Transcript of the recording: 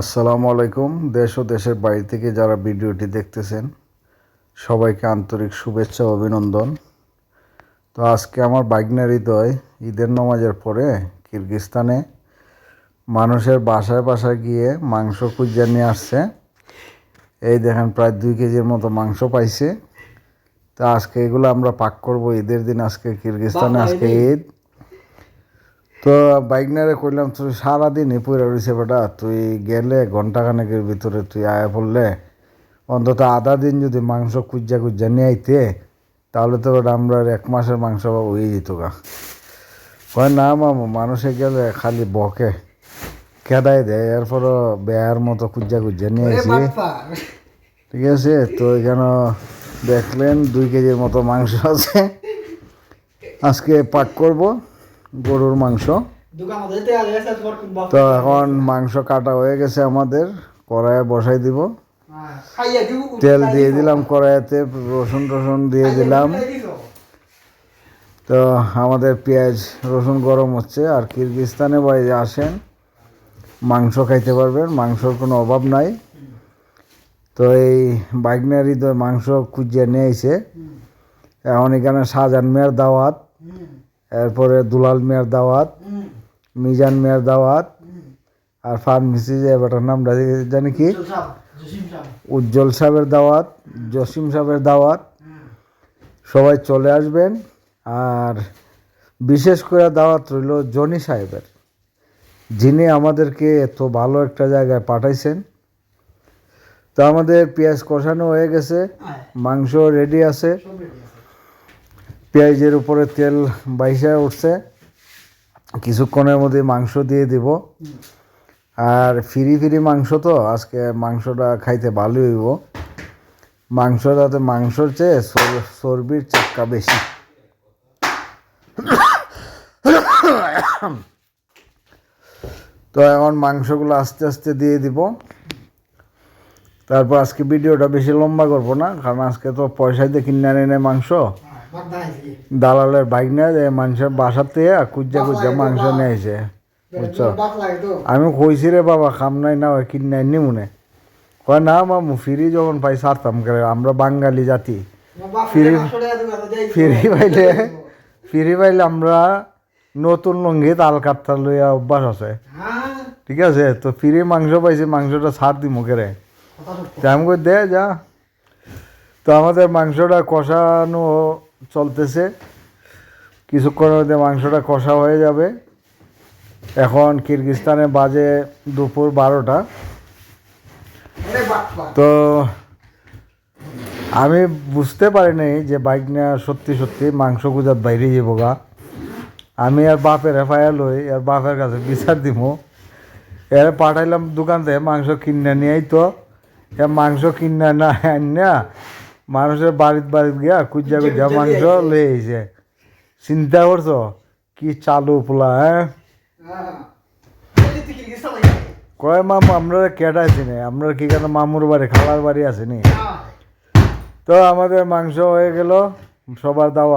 আসসালামু আলাইকুম। দেশ ও দেশের বাইরে থেকে যারা ভিডিওটি দেখতেছেন, সবাইকে আন্তরিক শুভেচ্ছা অভিনন্দন। তো আজকে আমার বাইকনার হৃদয় ঈদের নামাজের পরে কিরগিস্তানে মানুষের বাসায় বাসায় গিয়ে মাংস খুঁজে নিয়ে আসছে। এই দেখেন, প্রায় দুই কেজির মতো মাংস পাইছে। তো আজকে এগুলো আমরা পাক করব ঈদের দিন, আজকে কিরগিস্তানে আজকে ঈদ। তো বাইক বাইকনারে কইলাম তুই সারাদিনই পড়ে রয়েছে বেটা তুই গেলে ঘন্টাখানেকের ভিতরে তুই আয়া পড়লে অন্তত আধা দিন যদি মাংস কুজ্জা কুজ্জা নিয়ে আইতে তাহলে তো বেটা আমরা আর এক মাসের মাংস হয়ে যেত গা কয় না মামু মানুষে গেলে খালি বকে কেদাই দেয় এরপরও বেয়ার মতো কুজ্জা কুজ্জা নিয়ে আইছি। ঠিক আছে তো এখানে দেখলেন দুই কেজির মতো মাংস আছে। আজকে পাক করব। গরুর মাংস। তো এখন মাংস কাটা হয়ে গেছে আমাদের কড়াইয়ে বসাই দিব। তেল দিয়ে দিলাম কড়াইতে রসুন টসুন দিয়ে দিলাম। তো আমাদের পেঁয়াজ রসুন গরম হচ্ছে আর কিরগিস্তানে বাইরে আসেন মাংস খাইতে পারবেন মাংসর কোনো অভাব নাই। তো এই বাইকনার হৃদয় মাংস খুঁজিয়ে নিয়ে আইছে। এখন এখানে শাহজাহান মেয়ের দাওয়াত। এরপরে দুলাল মিয়ার দাওয়াত মিজান মিয়ার দাওয়াত আর ফার্মেসি যে বেটার নামটা জানি কি? উজ্জ্বল সাহেবের দাওয়াত জসিম সাহেবের দাওয়াত। সবাই চলে আসবেন আর বিশেষ করে দাওয়াত রইল জনি সাহেবের। যিনি আমাদেরকে এত ভালো একটা জায়গায় পাঠাইছেন। তো আমাদের পেঁয়াজ কষানো হয়ে গেছে মাংস রেডি আছে। পেঁয়াজের উপরে তেল বাইসা উঠছে। কিছুক্ষণের মধ্যে মাংস দিয়ে দিব। আর ফিরি ফিরি মাংস তো, আজকে মাংসটা খাইতে ভালোই হইব। মাংসটাতে মাংসর চেয়ে চর- চর্বির চাক্কা বেশি। তো এখন মাংসগুলো আস্তে আস্তে দিয়ে দিব। তারপর আজকে ভিডিওটা বেশি লম্বা করব না, কারণ আজকে তো পয়সা দিয়ে কিনে আনে মাংস। দালালের বাইক নিয়ে যায় মানুষের বাসার থেকে কুজ্জা কুজ্জা মাংস নিয়ে এসে বুঝছ? আমি কইছি রে বাবা খাম নাই না ওই কিনে নি মনে। কয় না মামু ফিরি যখন পাই সারতাম করে আমরা বাঙালি জাতি। ফিরি ফিরি পাইলে ফিরি পাইলে আমরা নতুন লঙ্গি তাল কাটতা লইয়া অভ্যাস আছে। ঠিক আছে? তো ফিরি মাংস পাইছি মাংসটা ছাড় দি মুখেরে আমি কই দে যা। তো আমাদের মাংসটা কষানো চলতেছে। কিছুক্ষণের মধ্যে মাংসটা কষা হয়ে যাবে। এখন কিরগিস্তানে বাজে দুপুর বারোটা। তো আমি বুঝতে পারিনি যে বাইক নিয়ে সত্যি সত্যি মাংস গুজাত বাইরে যাব গা। আমি আর বাপের এফআইআর লই, আর বাপের কাছে বিচার দিব। এর পাঠাইলাম দোকান থেকে মাংস কিনে নিয়েই তো এ মাংস কিনে না না মানুষের বাড়িতে বাড়িতে গিয়া কুজা কুজা মাংস লয়ে এসে। চিন্তা করছ? কি চালু পোলা হ্যাঁ? কয় মামু আমরা কেটা আছি না? আমরা কি কেন মামুর বাড়ি খালার বাড়ি আছে নি? তো আমাদের মাংস হয়ে গেল সবার দাওয়া